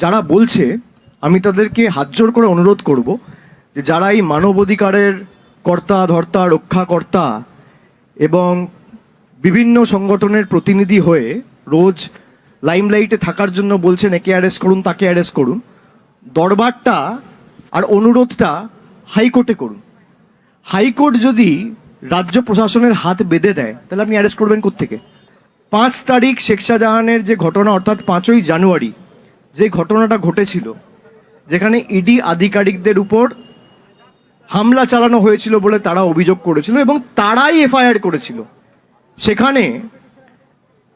যারা বলছে, আমি তাদেরকে হাতজোর করে অনুরোধ করব যে যারা এই মানবাধিকারের কর্তা, ধর্তা, রক্ষাকর্তা এবং বিভিন্ন সংগঠনের প্রতিনিধি হয়ে রোজ লাইমলাইটে থাকার জন্য বলছেন, একে অ্যারেস্ট করুন, তাকে অ্যারেস্ট করুন, দরবারটা আর অনুরোধটা হাইকোর্টে করুন। হাইকোর্ট যদি রাজ্য প্রশাসনের হাত বেঁধে দেয়, তাহলে আপনি অ্যারেস্ট করবেন কোত্থেকে? পাঁচ তারিখ শেখ শাহজাহানের যে ঘটনা, অর্থাৎ পাঁচই জানুয়ারি যে ঘটনাটা ঘটেছিল, যেখানে ইডি আধিকারিকদের উপর হামলা চালানো হয়েছিল বলে তারা অভিযোগ করেছিল এবং তারাই এফআইআর করেছিল। সেখানে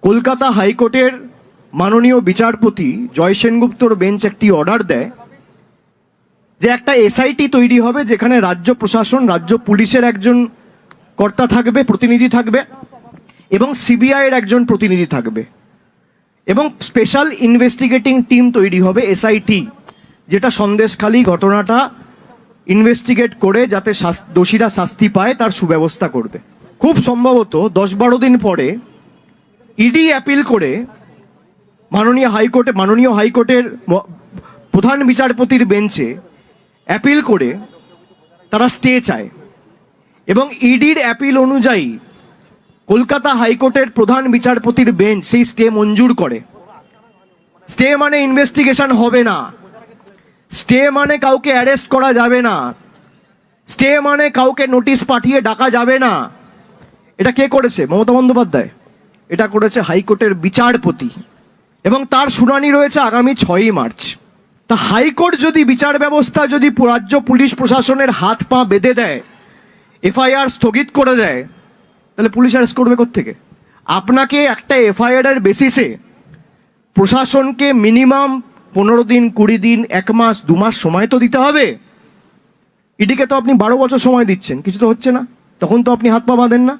কলকাতা হাইকোর্টের মাননীয় বিচারপতি জয় সেনগুপ্তর বেঞ্চ একটি অর্ডার দেয় যে একটা এসআইটি তৈরি হবে যেখানে রাজ্য প্রশাসন, রাজ্য পুলিশের একজন কর্তা থাকবে, প্রতিনিধি থাকবে এবং সিবিআইয়ের একজন প্রতিনিধি থাকবে। এবং স্পেশাল ইনভেস্টিগেটিং টিম তৈরি হবে এসআইটি যেটা সন্দেশখালী ঘটনাটা ইনভেস্টিগেট করে যাতে দোষীরা শাস্তি পায়, তার সুব্যবস্থা করবে। খুব সম্ভবত দশ বারো দিন পরে ইডি অ্যাপিল করে মাননীয় হাইকোর্টে, মাননীয় হাইকোর্টের প্রধান বিচারপতির বেঞ্চে অ্যাপিল করে তারা স্টে চায়। এবং ইডির অ্যাপিল অনুযায়ী কলকাতা হাইকোর্টের প্রধান বিচারপতির বেঞ্চ, সেই স্টে মঞ্জুর করে। স্টে মানে ইনভেস্টিগেশন হবে না। স্টে মানে কাউকে অ্যারেস্ট করা যাবে না। স্টে মানে কাউকে নোটিশ পাঠিয়ে ডাকা যাবে না। এটা কে করেছে? মমতা বন্দ্যোপাধ্যায়। এটা করেছে হাইকোর্টের বিচারপতি। এবং তার শুনানি রয়েছে আগামী ছয়ই মার্চ। তা হাইকোর্ট যদি বিচার ব্যবস্থা যদি রাজ্য পুলিশ প্রশাসনের হাত পা বেঁধে দেয়, এফআইআর স্থগিত করে দেয় তাহলে পুলিশ অ্যারেস্ট করবে থেকে আপনাকে একটা এফআইআর এর বেসিসে প্রশাসনকে মিনিমাম পনেরো দিন, কুড়ি দিন, এক মাস, দু মাস সময় তো দিতে হবে। ইডিকে তো আপনি বারো বছর সময় দিচ্ছেন, কিছু তো হচ্ছে না। তখন তো আপনি হাত পা বাঁধেন না।